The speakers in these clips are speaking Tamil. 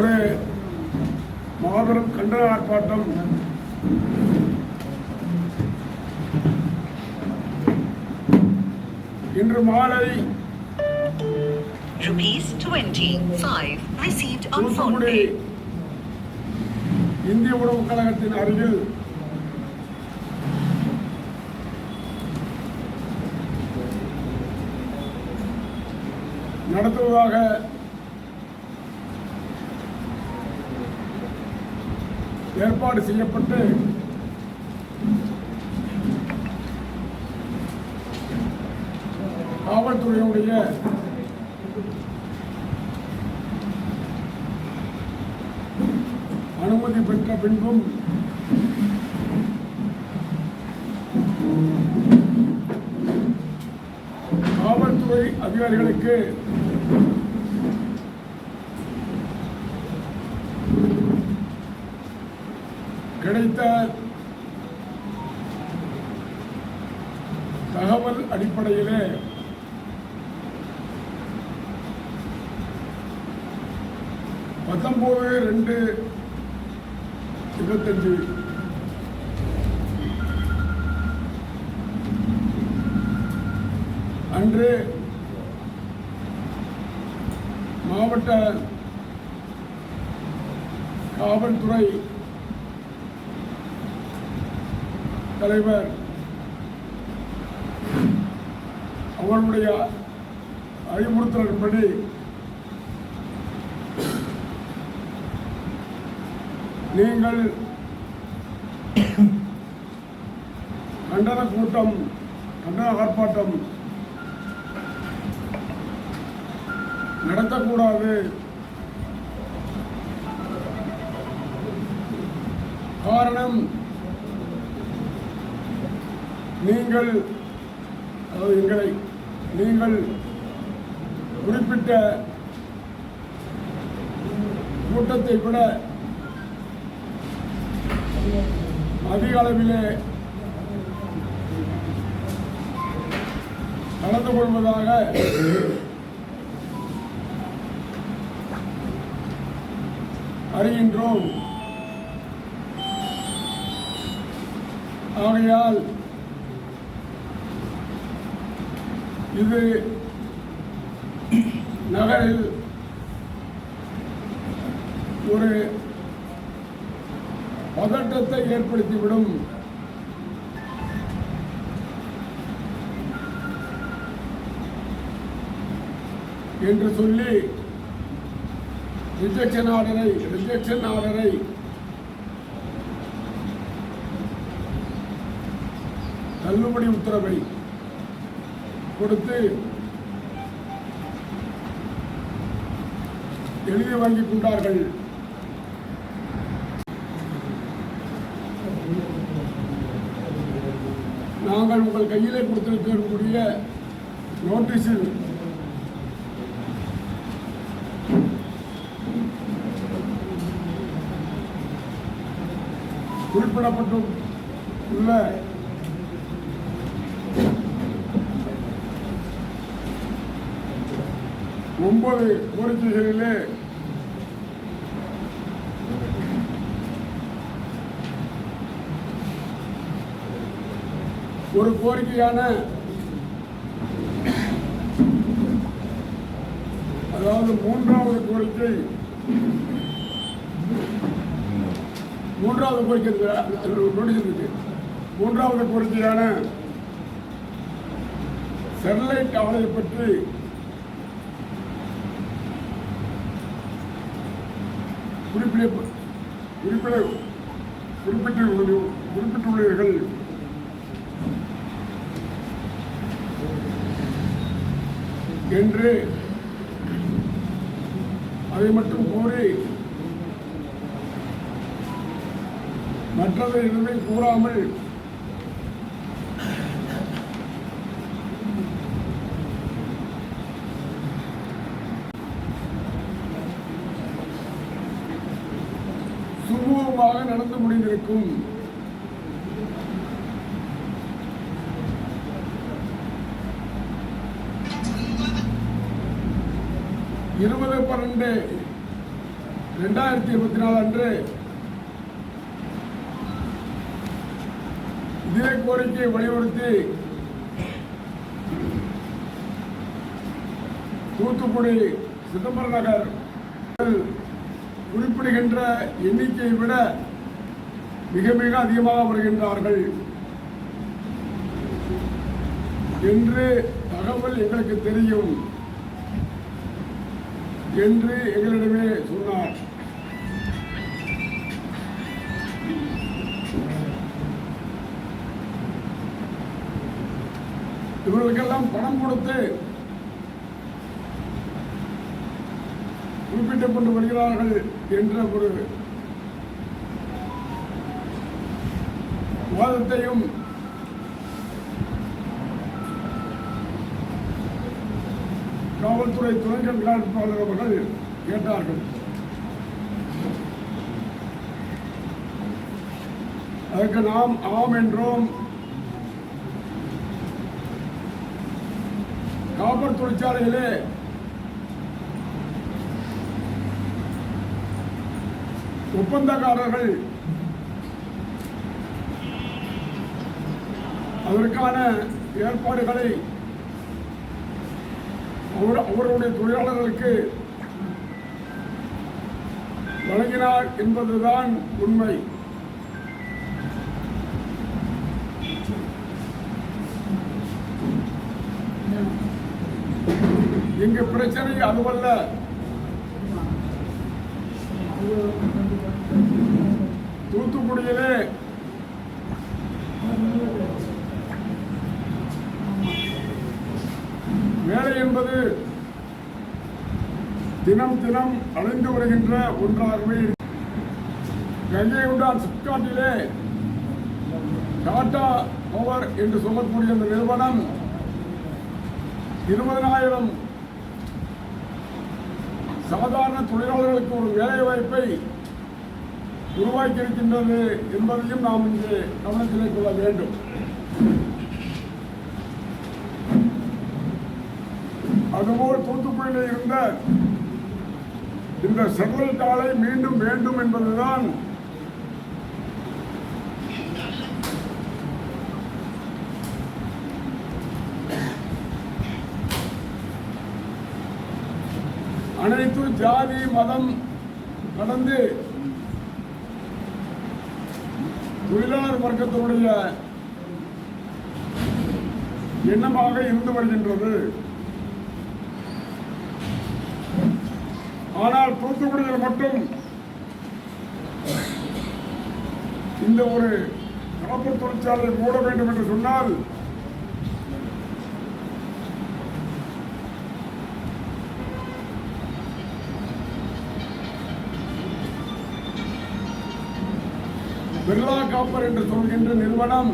ஒரு மாபெரும் கண்டன ஆர்ப்பாட்டம் இன்று மாலை Rupees 25 received on phone Thoothukudi. இந்திய உணவுக் கழகத்தின் அருகில் நடத்துவதாக ஏற்பாடு செய்யப்பட்டு காவல்துறையுடைய அனுமதி பெற்ற பின்பும் காவல்துறை அதிகாரிகளுக்கு கிடைத்த தகவல் அடிப்படையிலே பத்தொன்பது ரெண்டு இருபத்தஞ்சு. அன்று மாவட்ட காவல்துறை தலைவர் அவர்களுடைய அறிவுறுத்தலின்படி நீங்கள் கண்டன கூட்டம் கண்டன ஆர்ப்பாட்டம் நடத்தக்கூடாது. காரணம் நீங்கள் அதாவது எங்களை நீங்கள் குறிப்பிட்ட கூட்டத்தை விட அதிக அளவிலே நடந்து கொள்வதாக அறிகின்றோம். ஆகையால் இது நகரில் ஒரு பதட்டத்தை ஏற்படுத்திவிடும். என்று சொல்லி ரிஜெக்ஷன் ஆர்டரை ரிஜெக்ஷன் ஆர்டரை தள்ளுபடி உத்தரவை கொடுத்து எழுதி வாங்கிக் கொண்டார்கள். நாங்கள் உங்கள் கையிலே கொடுத்திருக்கக்கூடிய நோட்டீஸில் குறிப்பிடப்பட்டுள்ள ஒன்பது கோரிக்கைகளிலே ஒரு கோரிக்கையான அதாவது மூன்றாவது கோரிக்கை மூன்றாவது கோரிக்கை நோட்டீஸ் இருக்கு. மூன்றாவது கோரிக்கையான ஸ்டெர்லைட் ஆலையை பற்றி குறிப்பிட குறிப்பிட குறிப்பிட்டு குறிப்பிட்டுள்ளீர்கள். என்று அதை மட்டும் கூறி மற்றதை எதுவுமே கூறாமல் சுமூகமாக நடந்து முடிந்திருக்கும். இருபது பன்னெண்டு ரெண்டாயிரத்தி இருபத்தி நாலு அன்று இதே கோரிக்கையை வலியுறுத்தி தூத்துக்குடி சிதம்பரம் நகர் குறிப்பிடுகின்ற எண்ணிக்கையை விட மிக மிக அதிகமாக வருகின்றார்கள். என்று தகவல் எங்களுக்கு தெரியும். என்று எங்களிடமே சொன்னார். இவர்களுக்கெல்லாம் பணம் கொடுத்து குறிப்பிட்டுக் கொண்டு வருகிறார்கள் என்ற ஒரு வாதத்தையும் காவல்துறை துணை கண்காணிப்பாளர் அவர்கள் கேட்டார்கள். அதற்கு நாம் ஆம் என்றோம். காப்பர் தொழிற்சாலையிலே ஒப்பந்தக்காரர்கள். அதற்கான ஏற்பாடுகளை அவர் அவருடைய தொழிலாளர்களுக்கு வழங்கினார் என்பதுதான் உண்மை. இங்கு பிரச்சனை அதுவல்ல. தூத்துக்குடியிலே வேலை என்பது தினம் தினம் அழிந்து வருகின்ற ஒன்றாகவே கங்கை உண்டான் சிப்காட்டிலே டாடா பவர் என்று சொல்லக்கூடிய அந்த நிறுவனம் இருபதனாயிரம் சாதாரண தொழிலாளர்களுக்கு ஒரு வேலை வாய்ப்பை உருவாக்கி இருக்கின்றது என்பதையும் நாம் இங்கே கவனத்திலே கொள்ள வேண்டும். அதுபோல் தூத்துக்குடியில் இருந்த இந்த செங்கல் காலை மீண்டும் வேண்டும் என்பதுதான் அனைத்து ஜாதி மதம் கடந்து தொழிலாளர் வர்க்கத்தினுடைய எண்ணமாக இருந்து வருகின்றது. ஆனால் தூத்துக்குடியில் மட்டும் இந்த ஒரு கலப்பு தொழிற்சாலை மூட வேண்டும் என்று சொன்னால் பிர்லா காப்பர் என்று சொல்கின்ற நிறுவனம்.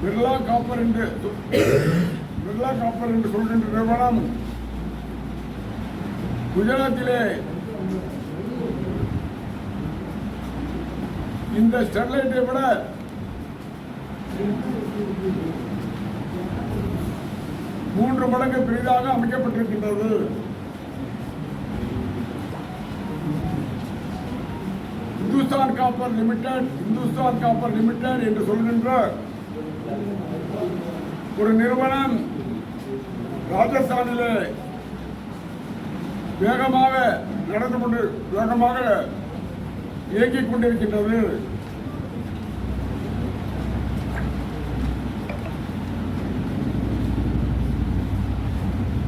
பிர்லா காப்பர் என்று பிர்லா காப்பர் என்று சொல்கின்ற நிறுவனம். குஜராத்திலே இந்த ஸ்டெர்லைட்டை விட மூன்று மடங்கு பெரிதாக அமைக்கப்பட்டிருக்கின்றது. Hindustan copper limited Hindustan copper limited என்று சொல்கின்ற ஒரு நிறுவனம் ராஜஸ்தானிலே வேகமாக நடந்து கொண்டு வேகமாக இயங்கிக் கொண்டிருக்கின்றது.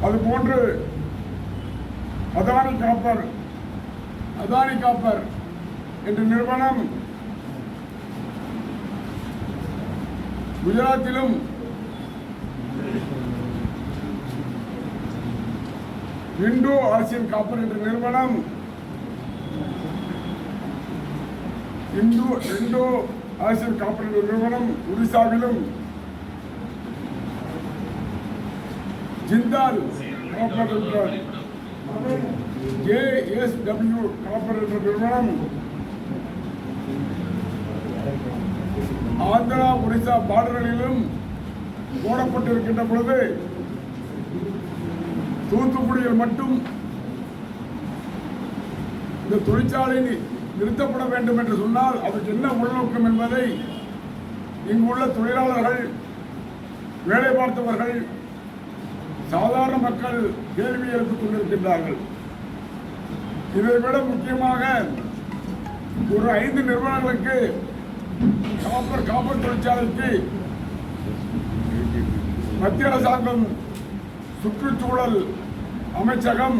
அதுபோன்று அதானி காப்பர் அதானி காப்பர் என்ற நிறுவனம் குஜராத்திலும் இண்டோ ஆசியன் காப்பர் என்ற நிறுவனம் இந்து இண்டோ ஆசியன் காப்பர் என்ற நிறுவனம் ஒடிசாவிலும் ஜிந்தால் காப்பர் என்ற ஜேஎஸ்டபிள்யூ காப்பர் என்ற நிறுவனம் ஆந்திரா ஒடிசா பார்டர்களிலும் போடப்பட்டிருக்கின்ற பொழுது தூத்துக்குடியில் மட்டும் இந்த தொழிற்சாலை நிறுத்தப்பட வேண்டும் என்று சொன்னால் அதற்கு என்ன உள்நோக்கம் என்பதை இங்குள்ள தொழிலாளர்கள் வேலை பார்த்தவர்கள் சாதாரண மக்கள் கேள்வி எழுப்பிக் கொண்டிருக்கின்றார்கள். இதை விட முக்கியமாக ஒரு ஐந்து நிறுவனங்களுக்கு காப்பர் காப்பர் தொழிற்சாலைக்கு மத்திய அரசாங்கம் சுற்றுச்சூழல் அமைச்சகம்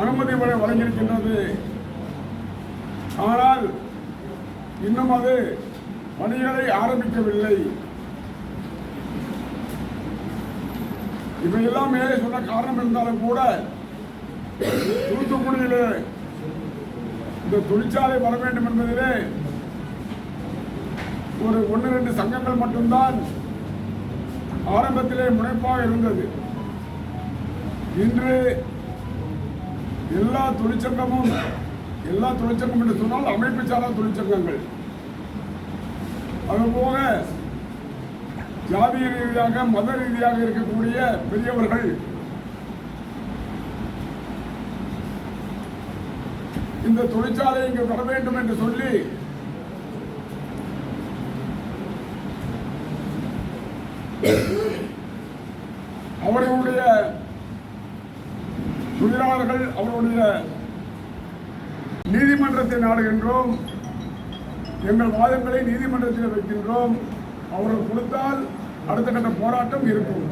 அனுமதி முறை வழங்கியிருக்கின்றது. ஆனால் இன்னும் அது பணிகளை ஆரம்பிக்கவில்லை. இவையெல்லாம் மேலே சொன்ன காரணம் இருந்தாலும் கூட தூத்துக்குடியிலே இந்த தொழிற்சாலை வர வேண்டும் என்பதிலே ஒரு ஒன்று ரெண்டு சங்கங்கள் மட்டும்தான் ஆரம்பத்திலே முனைப்பாக இருந்தது. இன்று எல்லா தொழிற்சங்கமும் எல்லா தொழிற்சங்கம் என்று சொன்னால் அமைப்பு சாரா தொழிற்சங்கங்கள். அதுபோக ஜாதிய ரீதியாக மத ரீதியாக இருக்கக்கூடிய பெரியவர்கள் இந்த தொழிற்சாலை இங்கு வர வேண்டும் என்று சொல்லி அவர்களுடைய தொழிலாளர்கள் அவருடைய நீதிமன்றத்தை நாடுகின்றோம் எங்கள் வாதங்களை நீதிமன்றத்தில் வைக்கின்றோம் அவர்கள் கொடுத்தால் அடுத்த கட்ட போராட்டம் இருக்கும்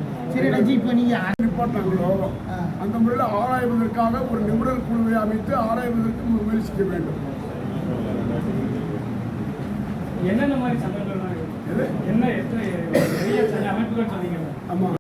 ஆ. அந்த முறையில் ஆராய்வதற்காக ஒரு நிபுணர் குழுவை அமைத்து ஆராய்வதற்கு முயற்சிக்க வேண்டும் என்னென்ன மாதிரி எது? என்ன எத்தனை பெரிய அமைப்புகள் சொன்னீங்க ஆமாம்